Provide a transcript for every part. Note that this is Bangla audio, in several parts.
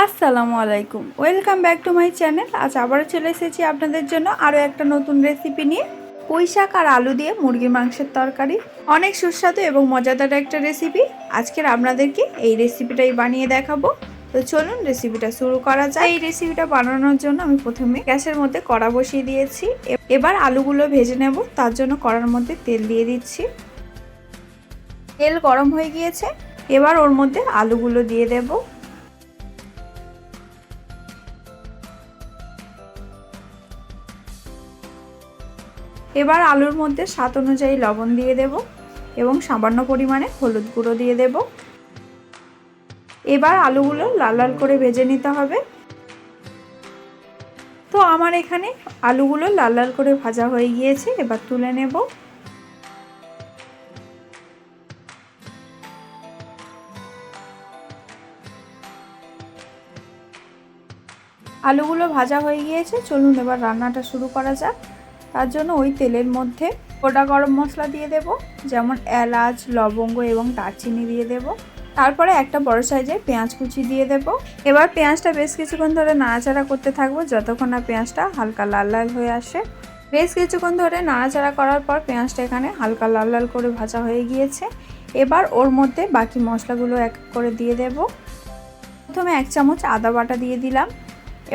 আসসালামু আলাইকুম। Welcome back to my channel আজ আবারও চলে এসেছি আপনাদের জন্য আরও একটা নতুন রেসিপি নিয়ে। পুঁই শাক আর আলু দিয়ে মুরগির মাংসের তরকারি। অনেক সুস্বাদু এবং মজাদার একটা রেসিপি আজকের আপনাদেরকে এই রেসিপিটাই বানিয়ে দেখাবো। তো চলুন রেসিপিটা শুরু করা যায় এই রেসিপিটা বানানোর জন্য আমি প্রথমে গ্যাসের মধ্যে কড়া বসিয়ে দিয়েছি। এবার আলুগুলো ভেজে নেব। তার জন্য কড়ার মধ্যে তেল দিয়ে দিচ্ছি। তেল গরম হয়ে গিয়েছে। এবার ওর মধ্যে আলুগুলো দিয়ে দেবো। এবার আলুর মধ্যে স্বাদ অনুযায়ী লবণ দিয়ে দেব এবং সামান্য পরিমাণে হলুদ গুঁড়ো দিয়ে দেব। এবার আলুগুলো লাল লাল করে ভেজে নিতে হবে। তো আমার এখানে আলুগুলো লাল লাল করে ভাজা হয়ে গিয়েছে, এবার তুলে নেব। আলুগুলো ভাজা হয়ে গিয়েছে, চলুন এবার রান্নাটা শুরু করা যাক। তার জন্য ওই তেলের মধ্যে গোটা গরম মশলা দিয়ে দেব, যেমন এলাচ, লবঙ্গ এবং দারচিনি দিয়ে দেব। তারপরে একটা বড় সাইজের পেঁয়াজ কুচি দিয়ে দেব। এবার পেঁয়াজটা বেশ কিছুক্ষণ ধরে নাড়াচাড়া করতে থাকব, যতক্ষণ না পেঁয়াজটা হালকা লাল লাল হয়ে আসে। বেশ কিছুক্ষণ ধরে নাড়াচাড়া করার পর পেঁয়াজটা এখানে হালকা লাল লাল করে ভাজা হয়ে গিয়েছে। এবার ওর মধ্যে বাকি মশলাগুলো এক এক করে দিয়ে দেব। প্রথমে এক চামচ আদা বাটা দিয়ে দিলাম।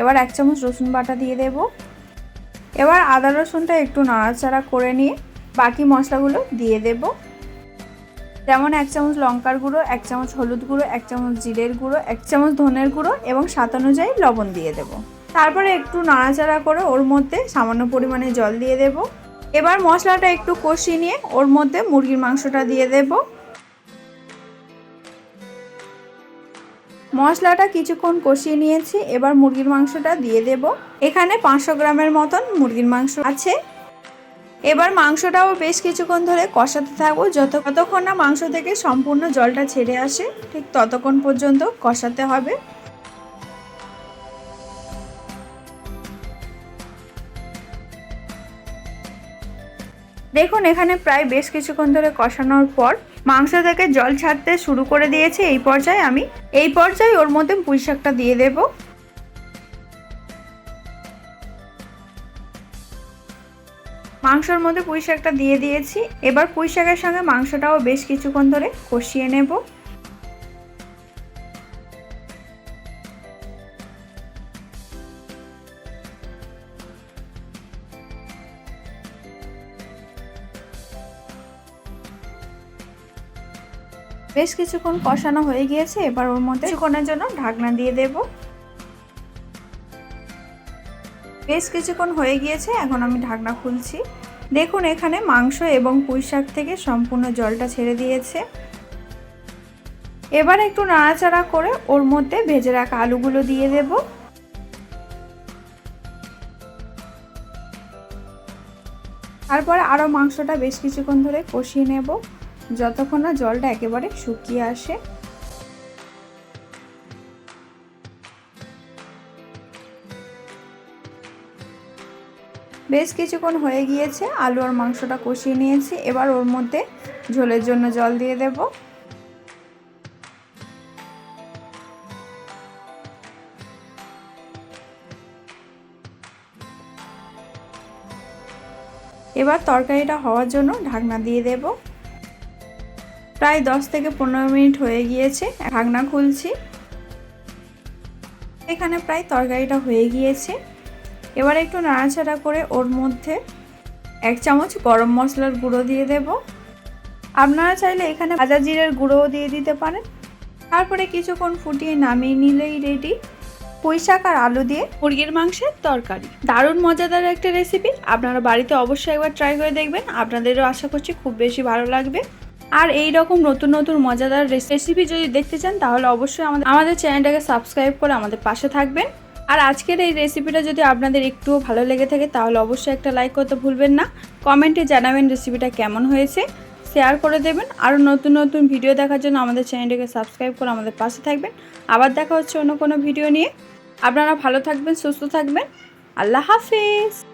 এবার এক চামচ রসুন বাটা দিয়ে দেবো। এবার আদা রসুনটা একটু নাড়াচাড়া করে নিয়ে বাকি মশলাগুলো দিয়ে দেব। যেমন এক চামচ লঙ্কার গুঁড়ো, এক চামচ হলুদ গুঁড়ো, এক চামচ জিরের গুঁড়ো, এক চামচ ধনের গুঁড়ো এবং স্বাদ অনুযায়ী লবণ দিয়ে দেব। তারপরে একটু নাড়াচাড়া করে ওর মধ্যে সামান্য পরিমাণে জল দিয়ে দেব। এবার মশলাটা একটু কষিয়ে নিয়ে ওর মধ্যে মুরগির মাংসটা দিয়ে দেবো। মশলাটা কিছুক্ষণ কষিয়ে নিয়েছি। এবার মুরগির মাংসটা দিয়ে দেব। এখানে পাঁচশো গ্রামের মতন মুরগির মাংস আছে। এবার মাংসটাও বেশ কিছুক্ষণ ধরে কষাতে থাকব। যত যতক্ষণ না মাংস থেকে সম্পূর্ণ জলটা ছেড়ে আসে, ঠিক ততক্ষণ পর্যন্ত কষাতে হবে। দেখুন, এখানে প্রায় বেশ কিছুক্ষণ ধরে কষানোর পর মাংস থেকে জল ছাড়তে শুরু করে দিয়েছি এই পর্যায়ে আমি। এই পর্যায়ে ওর মধ্যে পুঁই শাকটা দিয়ে দেব। মাংসর মধ্যে পুঁই শাকটা দিয়ে দিয়েছি। এবার পুঁই শাকের সঙ্গে মাংসটাও বেশ কিছুক্ষণ ধরে কষিয়ে নেব। বেশ কিছুক্ষণ কষানো হয়ে গিয়েছে, এবার ওর মধ্যে কিছুক্ষণের জন্য ঢাকনা দিয়ে দেব। বেশ কিছুক্ষণ হয়ে গিয়েছে, এখন আমি ঢাকনা খুলছি। দেখুন, এখানে মাংস এবং পুঁই শাক থেকে সম্পূর্ণ জলটা ছেড়ে দিয়েছে। এবার একটু নাড়াচাড়া করে ওর মধ্যে ভেজে রাখা আলুগুলো দিয়ে দেব। তারপরে আরও মাংসটা বেশ কিছুক্ষণ ধরে কষিয়ে নেব। যতক্ষণ না জলটা একেবারে শুকিয়ে আসে। বেশ কিছুক্ষণ হয়ে গিয়েছে, আলু আর মাংসটা কষিয়ে নিয়েছি, এবার ওর মধ্যে ঝোলের জন্য জল দিয়ে দেব। এবার তরকারিটা হওয়ার জন্য ঢাকনা দিয়ে দেবো। প্রায় দশ থেকে পনেরো মিনিট হয়ে গিয়েছে, ঢাকনা খুলছি। এখানে প্রায় তরকারিটা হয়ে গিয়েছে। এবার একটু নাড়াচাড়া করে ওর মধ্যে এক চামচ গরম মশলার গুঁড়ো দিয়ে দেব। আপনারা চাইলে এখানে ভাজা জিরের গুঁড়োও দিয়ে দিতে পারেন। তারপরে কিছুক্ষণ ফুটিয়ে নামিয়ে নিলেই রেডি পুঁই শাক আর আলু দিয়ে মুরগির মাংসের তরকারি। দারুণ মজাদার একটা রেসিপি আপনারা বাড়িতে অবশ্যই একবার ট্রাই করে দেখবেন। আপনাদেরও আশা করছি খুব বেশি ভালো লাগবে। আর এই রকম নতুন নতুন মজাদার রেসিপি যদি দেখতে চান, তাহলে অবশ্যই আমাদের আমাদের চ্যানেলটাকে সাবস্ক্রাইব করে আমাদের পাশে থাকবেন। আর আজকের এই রেসিপিটা যদি আপনাদের একটুও ভালো লেগে থাকে, তাহলে অবশ্যই একটা লাইক করতে ভুলবেন না। কমেন্টে জানাবেন রেসিপিটা কেমন হয়েছে। শেয়ার করে দেবেন। আরও নতুন নতুন ভিডিও দেখার জন্য আমাদের চ্যানেলটাকে সাবস্ক্রাইব করে আমাদের পাশে থাকবেন। আবার দেখা হচ্ছে অন্য কোনো ভিডিও নিয়ে। আপনারা ভালো থাকবেন, সুস্থ থাকবেন। আল্লাহ হাফিজ!